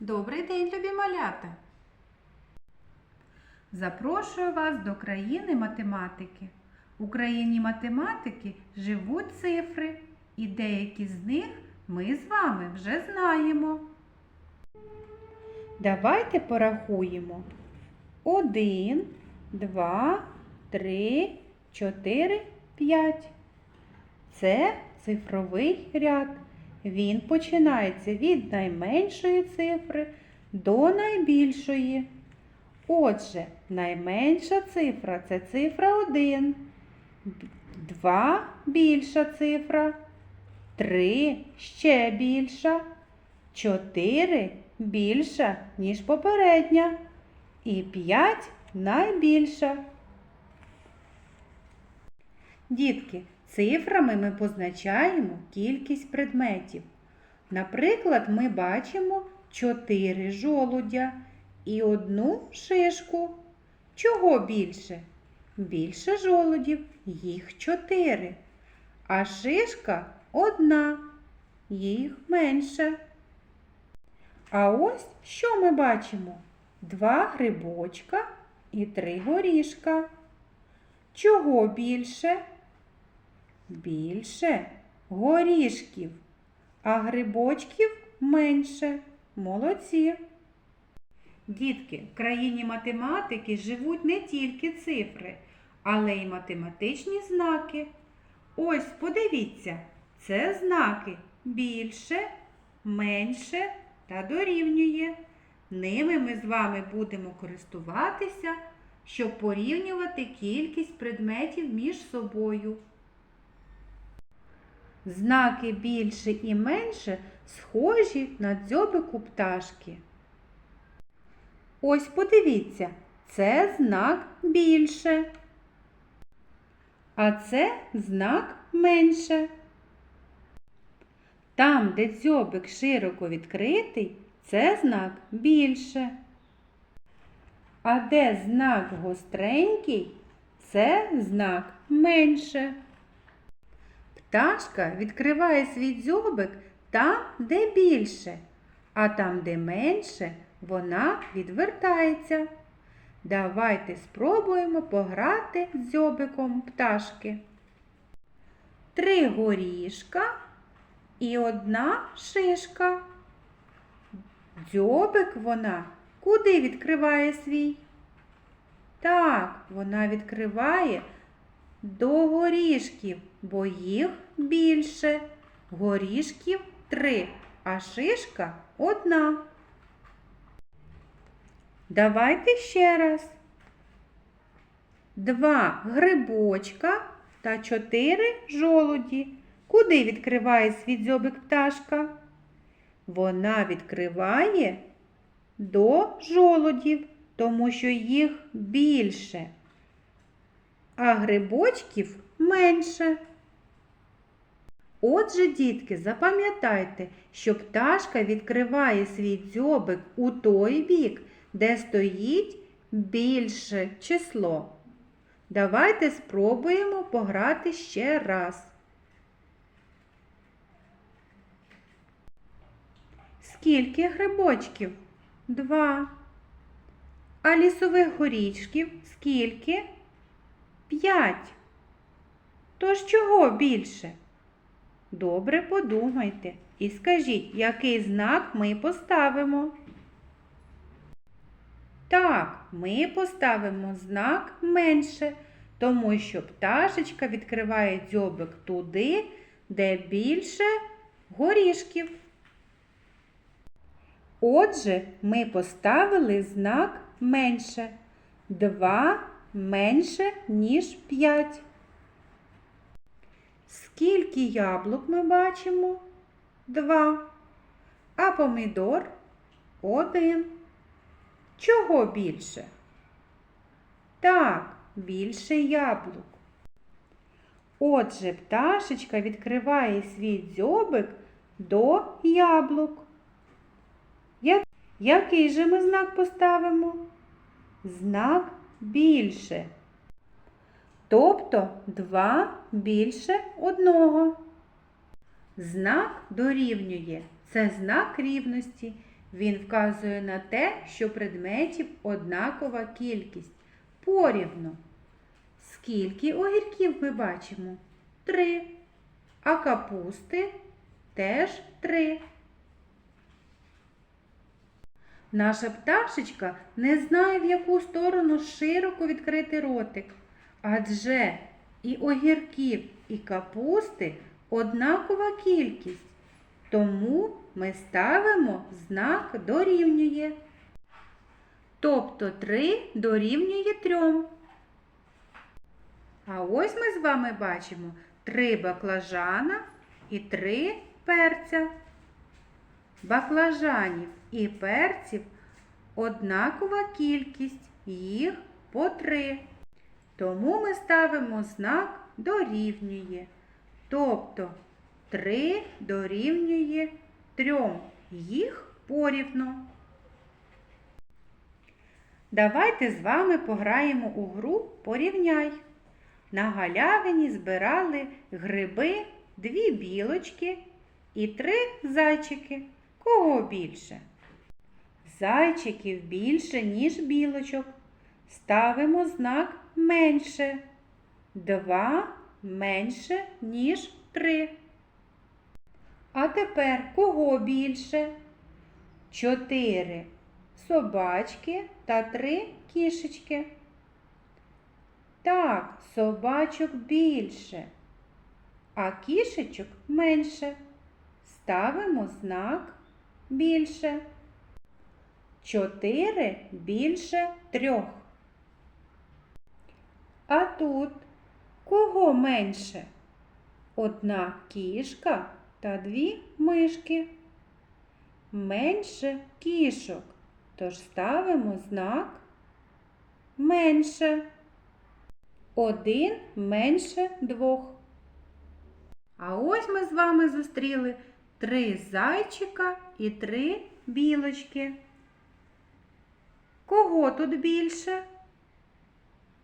Добрий день, любі малята! Запрошую вас до країни математики. У країні математики живуть цифри, і деякі з них ми з вами вже знаємо. Давайте порахуємо. Один, два, три, чотири, п'ять. Це цифровий ряд. Він починається від найменшої цифри до найбільшої. Отже, найменша цифра це цифра 1, 2 більша цифра, 3 ще більша, 4 більша, ніж попередня, і 5 найбільша. Дітки, цифрами ми позначаємо кількість предметів. Наприклад, ми бачимо 4 жолудя і одну шишку. Чого більше? Більше жолудів, їх 4. А шишка одна, їх менше. А ось що ми бачимо? Два грибочка і три горішка. Чого більше? Більше горішків, а грибочків менше. Молодці. Дітки, в країні математики живуть не тільки цифри, але й математичні знаки. Ось подивіться, це знаки більше, менше та дорівнює. Ними ми з вами будемо користуватися, щоб порівнювати кількість предметів між собою. Знаки більше і менше схожі на дзьобику пташки. Ось подивіться, це знак більше, а це знак менше. Там, де дзьобик широко відкритий, це знак більше. А де знак гостренький, це знак менше. Пташка відкриває свій дзьобик там, де більше, а там, де менше, вона відвертається. Давайте спробуємо пограти дзьобиком пташки. Три горішка і одна шишка. Дзьобик вона куди відкриває свій? Так, вона відкриває до горішків, бо їх більше. Горішків три, а шишка одна. Давайте ще раз. Два грибочка та чотири жолуді. Куди відкриває свій дзьобик пташка? Вона відкриває до жолудів, тому що їх більше а грибочків менше. Отже, дітки, запам'ятайте, що пташка відкриває свій дзьобик у той бік, де стоїть більше число. Давайте спробуємо пограти ще раз. Скільки грибочків? Два. А лісових горішків скільки? П'ять. Тож чого більше? Добре подумайте і скажіть, який знак ми поставимо. Так, ми поставимо знак менше, тому що пташечка відкриває дзьобик туди, де більше горішків. Отже, ми поставили знак менше. Два менше, ніж 5. Скільки яблук ми бачимо? Два. А помідор один. Чого більше? Так, більше яблук. Отже, пташечка відкриває свій дзьобик до яблук. Який же ми знак поставимо? Знак більше. Тобто 2 більше одного. Знак дорівнює. Це знак рівності. Він вказує на те, що предметів однакова кількість. Порівну. Скільки огірків ми бачимо? Три. А капусти теж три. Наша пташечка не знає, в яку сторону широко відкрити ротик, адже і огірків, і капусти однакова кількість. Тому ми ставимо знак дорівнює. Тобто 3 дорівнює 3. А ось ми з вами бачимо 3 баклажана і 3 перця. Баклажанів і перців однакова кількість, їх по 3. Тому ми ставимо знак дорівнює. Тобто 3 дорівнює 3. Їх порівно. Давайте з вами пограємо у гру Порівняй. На галявині збирали гриби, дві білочки і три зайчики. Кого більше? Зайчиків більше, ніж білочок. Ставимо знак менше. Два менше, ніж три. А тепер кого більше? Чотири собачки та три кішечки. Так, собачок більше, а кішечок менше. Ставимо знак більше. Чотири більше трьох. А тут кого менше? Одна кішка та дві мишки. Менше кішок, тож ставимо знак менше. Один менше двох. А ось ми з вами зустріли три зайчика і три білочки. Кого тут більше?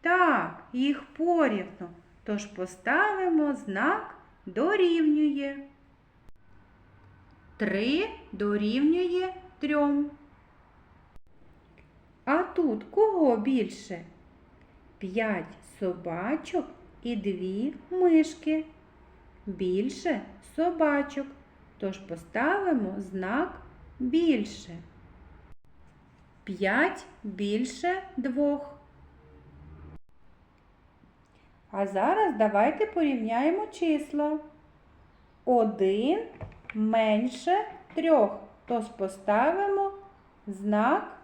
Так, їх порівну, тож поставимо знак дорівнює. Три дорівнює трьом. А тут кого більше? П'ять собачок і дві мишки. Більше собачок, тож поставимо знак більше. П'ять більше двох. А зараз давайте порівняємо числа. Один менше трьох, тож поставимо знак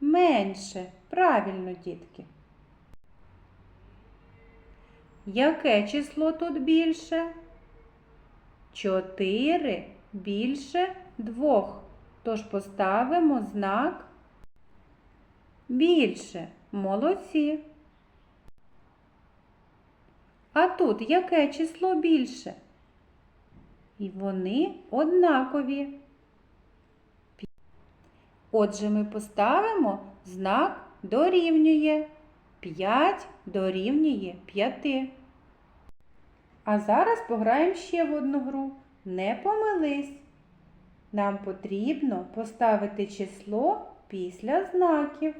менше. Правильно, дітки. Яке число тут більше? Чотири більше двох. Тож поставимо знак більше. Молодці. А тут яке число більше? І вони однакові. Отже, ми поставимо знак дорівнює. 5 дорівнює 5. А зараз пограємо ще в одну гру. Не помились. Нам потрібно поставити число після знаків.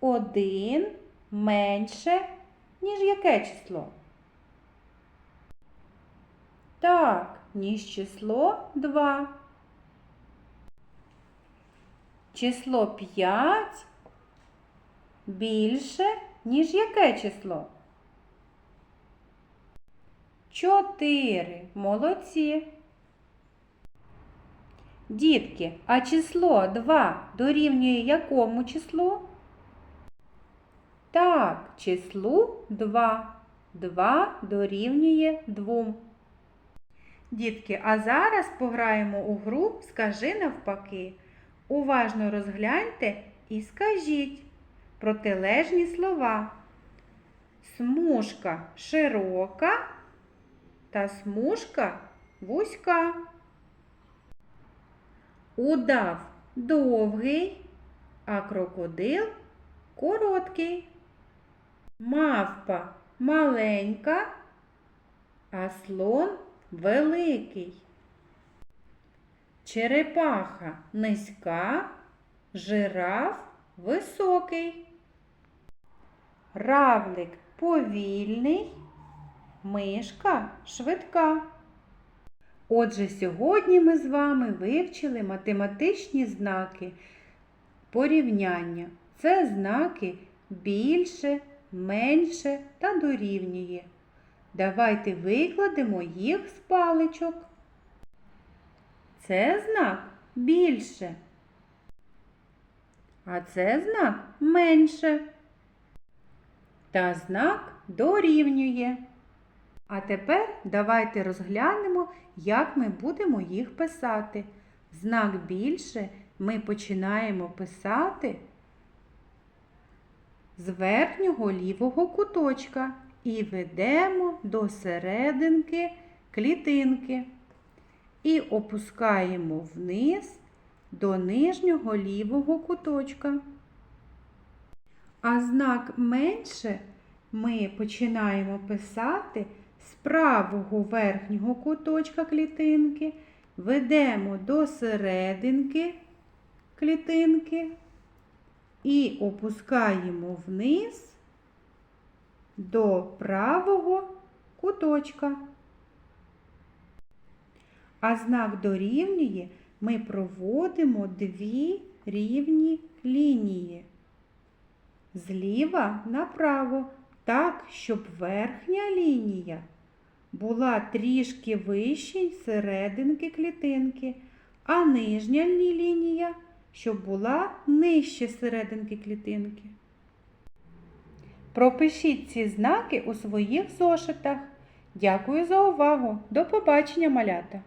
Один менше, ніж яке число? Так, ніж число 2. Число 5 більше, ніж яке число? 4. Молодці. Дітки, а число 2 дорівнює якому числу? Так, числу 2. 2 дорівнює 2. Дітки, а зараз пограємо у гру Скажи навпаки. Уважно розгляньте і скажіть протилежні слова. Смужка широка та смужка вузька. Удав довгий, а крокодил короткий. Мавпа маленька, а слон великий. черепаха низька, жираф високий. Равлик повільний, мишка швидка. Отже, сьогодні ми з вами вивчили математичні знаки порівняння. Це знаки більше, менше та дорівнює. Давайте викладемо їх з паличок. Це знак більше. А це знак менше. Та знак дорівнює. А тепер давайте розглянемо, як ми будемо їх писати. Знак більше ми починаємо писати з верхнього лівого куточка і ведемо до серединки клітинки. І опускаємо вниз до нижнього лівого куточка. А знак менше ми починаємо писати з правого верхнього куточка клітинки, ведемо до серединки клітинки і опускаємо вниз до правого куточка. А знак дорівнює ми проводимо дві рівні лінії зліва направо, так, щоб верхня лінія була трішки вище серединки клітинки, а нижня лінія, щоб була нижче серединки клітинки. Пропишіть ці знаки у своїх зошитах. Дякую за увагу. До побачення, малята!